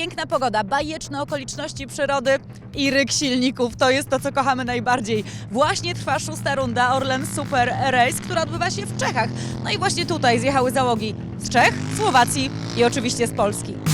piękna pogoda, bajeczne okoliczności przyrody i ryk silników. To jest to, co kochamy najbardziej. Właśnie trwa szósta runda Orlen Super Race, która odbywa się w Czechach. No i właśnie tutaj zjechały załogi z Czech, Słowacji i oczywiście z Polski.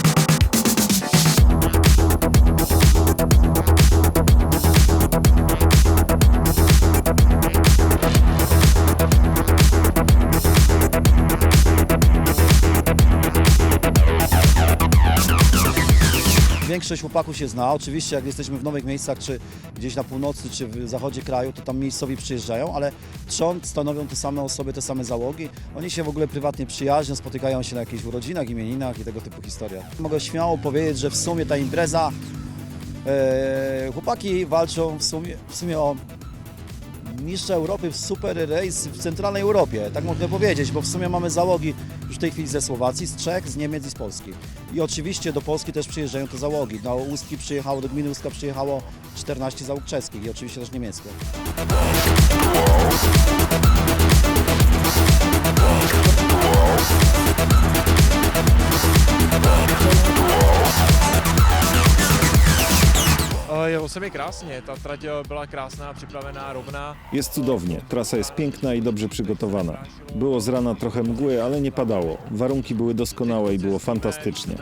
Większość chłopaków się zna. Oczywiście jak jesteśmy w nowych miejscach, czy gdzieś na północy, czy w zachodzie kraju, to tam miejscowi przyjeżdżają, ale trzon stanowią te same osoby, te same załogi. Oni się w ogóle prywatnie przyjaźnią, spotykają się na jakichś urodzinach, imieninach i tego typu historia. Mogę śmiało powiedzieć, że w sumie ta impreza, e, chłopaki walczą w sumie, w sumie o mistrza Europy w Super Race w centralnej Europie, tak mogę powiedzieć, bo w sumie mamy załogi już w tej chwili ze Słowacji, z Czech, z Niemiec i z Polski. I oczywiście do Polski też przyjeżdżają te załogi. Do Ustki przyjechało, do gminy Ustka przyjechało 14 załóg czeskich i oczywiście też niemieckie. Jelo se mi krásně, ta trať byla krásná, připravená, rovná. Jest cudownie, trasa jest piękna i dobrze przygotowana. Było z rana trochę mgły, ale nie padało. Warunki były doskonałe i było fantastycznie.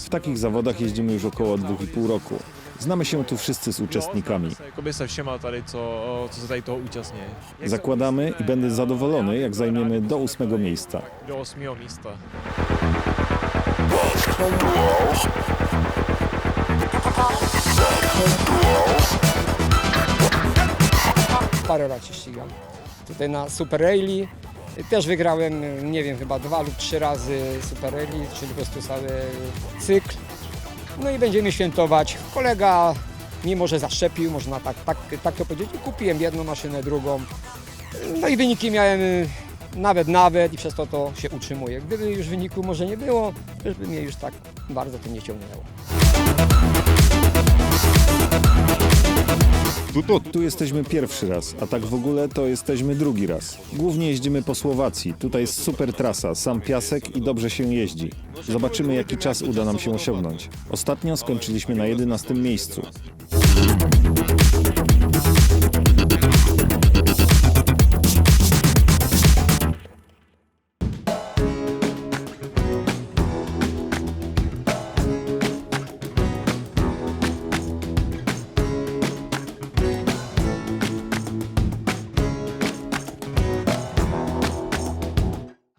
W takich zawodach jeździmy już około 2,5 roku. Znamy się tu wszyscy z uczestnikami. Jakoby se všema tady, co, co se tady toho účastní. Jak se Zakładamy i będę zadowolony, jak zajmiemy do ósmego miejsca. do osmého místa. Parę lat się ścigam. Tutaj na Super Rally też wygrałem, nie wiem, chyba dwa lub trzy razy Super Rally, czyli po prostu cały cykl. No i będziemy świętować. Kolega mimo, że zaszczepił, można tak, tak, tak to powiedzieć, i kupiłem jedną maszynę, drugą. No i wyniki miałem nawet, nawet i przez to to się utrzymuje. Gdyby już wyniku może nie było, też by mnie już tak bardzo to nie ciągnęło. Tu jesteśmy pierwszy raz, a tak w ogóle to jesteśmy drugi raz. Głównie jeździmy po Słowacji. Tutaj jest super trasa, sam piasek i dobrze się jeździ. Zobaczymy, jaki czas uda nam się osiągnąć. Ostatnio skończyliśmy na 11 miejscu.